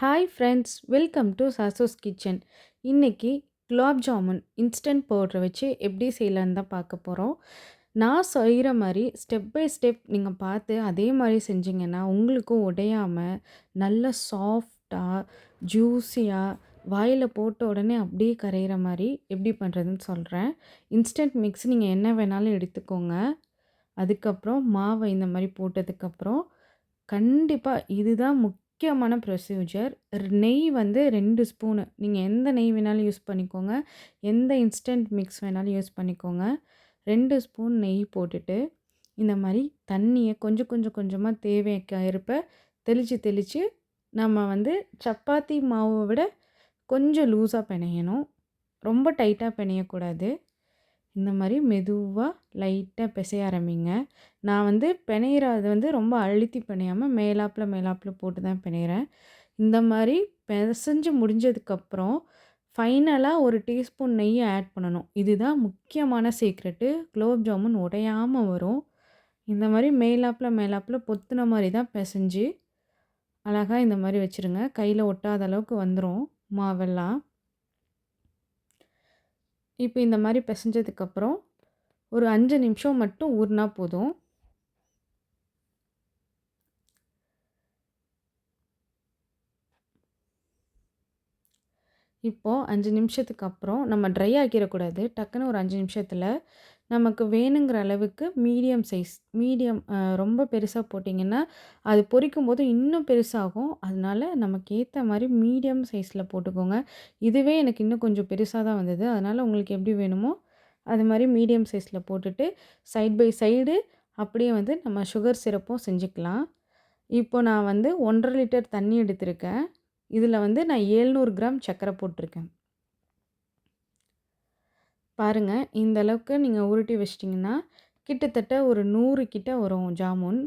Hi friends welcome to Sasos kitchen இன்றைக்கி gulab jamun instant பவுடரை வச்சு எப்படி செய்யலான்னு தான் பார்க்க போகிறோம் நான் செய்கிற மாதிரி ஸ்டெப் பை ஸ்டெப் நீங்கள் பார்த்து அதே மாதிரி செஞ்சிங்கன்னா உங்களுக்கும் உடையாமல் நல்ல சாஃப்டாக ஜூஸியாக வாயில் போட்ட உடனே அப்படியே கரையிற மாதிரி எப்படி பண்ணுறதுன்னு சொல்கிறேன் இன்ஸ்டன்ட் மிக்ஸ் நீங்கள் என்ன வேணாலும் எடுத்துக்கோங்க. அதுக்கப்புறம் மாவை இந்த மாதிரி போட்டதுக்கப்புறம் கண்டிப்பாக இதுதான் முக்கியமான ப்ரொசீஜர் நெய் வந்து ரெண்டு ஸ்பூனு. நீங்கள் எந்த நெய் வேணாலும் யூஸ் பண்ணிக்கோங்க. எந்த இன்ஸ்டன்ட் மிக்ஸ் வேணாலும் யூஸ் பண்ணிக்கோங்க. ரெண்டு ஸ்பூன் நெய் போட்டுட்டு இந்த மாதிரி தண்ணியை கொஞ்சம் கொஞ்சம் கொஞ்சமாக தேவைக்க இருப்ப தெளித்து தெளித்து நம்ம வந்து சப்பாத்தி மாவை விட கொஞ்சம் லூஸாக பிணையணும். ரொம்ப டைட்டாக பிணையக்கூடாது. இந்த மாதிரி மெதுவாக லைட்டாக பிசைய ஆரம்பிங்க. நான் வந்து பிணையிறது வந்து ரொம்ப அழுத்தி பிணையாமல் மேலாப்பில் மேலாப்பில் போட்டு தான் பிணையிறேன். இந்த மாதிரி பிசைஞ்சு முடிஞ்சதுக்கப்புறம் ஃபைனலாக ஒரு டீஸ்பூன் நெய்யை ஆட் பண்ணணும். இதுதான் முக்கியமான சீக்ரெட்டு குலோப் ஜாமுன் உடையாமல் வரும். இந்த மாதிரி மேலாப்பில் மேலாப்பில் பொத்துன மாதிரி தான் பிசைஞ்சு அழகாக இந்த மாதிரி வச்சுருங்க. கையில் ஒட்டாத அளவுக்கு வந்துடும் மாவெல்லாம். இப்போ இந்த மாதிரி பிசைஞ்சதுக்கப்புறம் ஒரு அஞ்சு நிமிஷம் மட்டும் ஊறினா போதும். இப்போது அஞ்சு நிமிஷத்துக்கு அப்புறம் நம்ம ட்ரை ஆக்கிடக்கூடாது டக்குன்னு ஒரு அஞ்சு நிமிஷத்தில் நமக்கு வேணுங்கிற அளவுக்கு மீடியம் சைஸ் மீடியம் ரொம்ப பெருசாக போட்டிங்கன்னா அது பொரிக்கும் போது இன்னும் பெருசாகும். அதனால நமக்கு ஏற்ற மாதிரி மீடியம் சைஸில் போட்டுக்கோங்க. இதுவே எனக்கு இன்னும் கொஞ்சம் பெருசாக தான் வந்தது. அதனால் உங்களுக்கு எப்படி வேணுமோ அது மாதிரி மீடியம் சைஸில் போட்டுட்டு சைட் பை சைடு அப்படியே வந்து நம்ம சுகர் சிரப்பும் செஞ்சுக்கலாம். இப்போ நான் வந்து ஒன்றரை லிட்டர் தண்ணி எடுத்திருக்கேன். இதில் வந்து நான் ஏழ்நூறு கிராம் சர்க்கரை போட்டிருக்கேன். பாருங்கள் இந்த அளவுக்கு நீங்கள் உருட்டி வச்சிட்டிங்கன்னா கிட்டத்தட்ட ஒரு நூறு கிட்ட வரும் ஜாமுன்.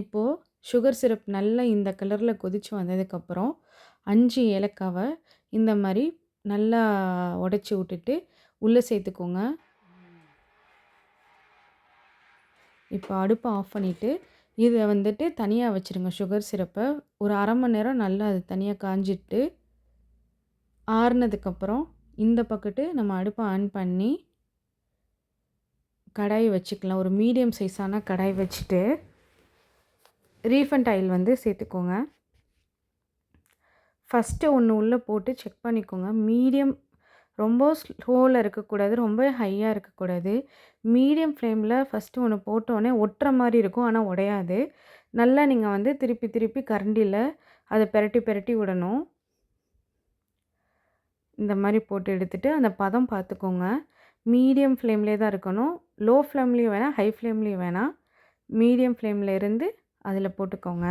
இப்போது சுகர் சிரப் நல்லா இந்த கலரில் கொதித்து வந்ததுக்கப்புறம் அஞ்சு ஏலக்காவை இந்த மாதிரி நல்லா உடச்சி விட்டுட்டு உள்ளே சேர்த்துக்கோங்க. இப்போ அடுப்பை ஆஃப் பண்ணிவிட்டு இதை வந்துட்டு தனியாக வச்சுருங்க சுகர் சிரப்பை ஒரு அரை மணி நேரம் நல்லா அது தனியாக காஞ்சிட்டு ஆறுனதுக்கப்புறம் இந்த பக்கத்து நம்ம அடுப்பை ஆன் பண்ணி கடாய் வச்சுக்கலாம். ஒரு மீடியம் சைஸான கடாய் வச்சுட்டு ரீஃபண்ட் ஆயில் வந்து சேர்த்துக்கோங்க. ஃபஸ்ட்டு ஒன்று உள்ளே போட்டு செக் பண்ணிக்கோங்க. மீடியம் ரொம்ப ஸ்லோவில் இருக்கக்கூடாது ரொம்ப ஹையாக இருக்கக்கூடாது. மீடியம் ஃப்ளேமில் ஃபஸ்ட்டு ஒன்று போட்டோடனே ஒட்டுற மாதிரி இருக்கும் ஆனால் உடையாது. நல்லா நீங்கள் வந்து திருப்பி திருப்பி கரண்டியில் அதை பெரட்டி பெரட்டி விடணும். இந்த மாதிரி போட்டு எடுத்துகிட்டு அந்த பதம் பார்த்துக்கோங்க. மீடியம் ஃப்ளேம்லேயே தான் இருக்கணும். லோ ஃப்ளேம்லேயும் வேணாம் ஹை ஃப்ளேம்லேயும் வேணாம் மீடியம் ஃப்ளேமில் இருந்து அதில் போட்டுக்கோங்க.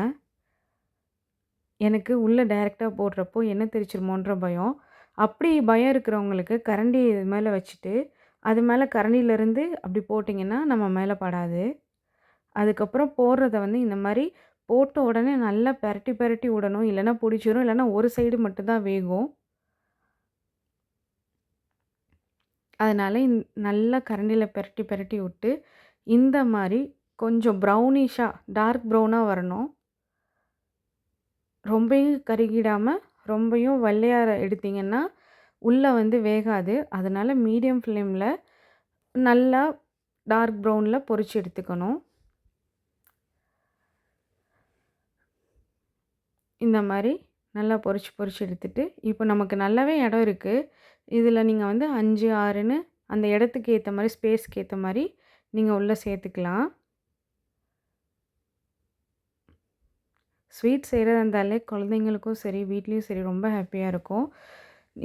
எனக்கு உள்ளே டைரெக்டாக போடுறப்போ என்ன தெரிச்சிருமோன்ற பயம். அப்படி பயம் இருக்கிறவங்களுக்கு கரண்டி இது மேலே வச்சுட்டு அது மேலே கரண்டியிலேருந்து அப்படி போட்டிங்கன்னா நம்ம மேலே படாது. அதுக்கப்புறம் போடுறத வந்து இந்த மாதிரி போட்ட உடனே நல்லா பெரட்டி பெரட்டி விடணும். இல்லைன்னா பிடிச்சிரும். இல்லைன்னா ஒரு சைடு மட்டும்தான் வேகும். அதனால் இந் நல்லா கரண்டியில் பெரட்டி பெரட்டி விட்டு இந்த மாதிரி கொஞ்சம் ப்ரௌனிஷாக டார்க் ப்ரௌனாக வரணும். ரொம்பையும் கருகிடாமல் ரொம்பையும் வெள்ளையாக எடுத்திங்கன்னா உள்ளே வந்து வேகாது. அதனால் மீடியம் ஃப்ளேமில் நல்லா டார்க் ப்ரௌனில் பொறிச்சு எடுத்துக்கணும். இந்த மாதிரி நல்லா பொரிச்சு பொறிச்சு எடுத்துட்டு இப்போ நமக்கு நல்லாவே இடம் இருக்குது இதில் நீங்கள் வந்து அஞ்சு ஆறுன்னு அந்த இடத்துக்கு ஏற்ற மாதிரி ஸ்பேஸ்க்கு ஏற்ற மாதிரி நீங்கள் உள்ளே சேர்த்துக்கலாம். ஸ்வீட் செய்கிறதா இருந்தாலே குழந்தைங்களுக்கும் சரி வீட்லேயும் சரி ரொம்ப ஹாப்பியாக இருக்கும்.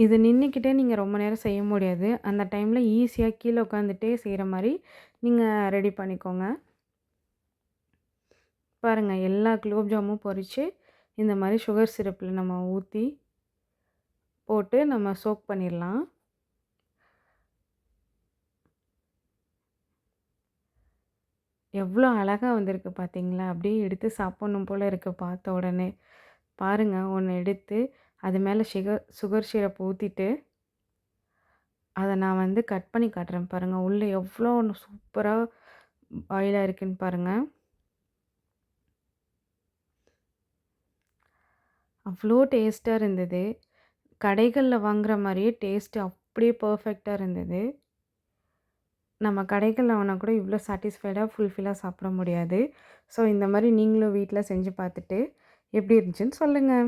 இது நின்றுக்கிட்டே நீங்கள் ரொம்ப நேரம் செய்ய முடியாது. அந்த டைமில் ஈஸியாக கீழே உட்காந்துட்டே செய்கிற மாதிரி நீங்கள் ரெடி பண்ணிக்கோங்க. பாருங்கள் எல்லா குலோப் ஜாமும் பொரித்து இந்த மாதிரி சுகர் சிரப்பில் நம்ம ஊற்றி போட்டு நம்ம சோக் பண்ணிடலாம் எவ்வளோ அழகாக வந்திருக்கு பார்த்தீங்களா அப்படியே எடுத்து சாப்பிட்ணும் போல் இருக்குது பார்த்த உடனே பாருங்கள் ஒன்று எடுத்து அது மேலே சுகர் சுகர் சிரப் ஊற்றிட்டு அதை நான் வந்து கட் பண்ணி காட்டுறேன் பாருங்கள் உள்ளே எவ்வளோ ஒன்று சூப்பராக பாயிலாக இருக்குன்னு பாருங்கள் அவ்வளோ டேஸ்ட்டாக இருந்தது. கடைகளில் வாங்குற மாதிரியே டேஸ்ட்டு அப்படியே பர்ஃபெக்டாக இருந்தது. நம்ம கடைகளில் வாங்கினா கூட இவ்வளோ சாட்டிஸ்ஃபைடாக ஃபுல்ஃபில்லாக சாப்பிட முடியாது. ஸோ இந்த மாதிரி நீங்களும் வீட்டில் செஞ்சு பார்த்துட்டு எப்படி இருந்துச்சுன்னு சொல்லுங்கள்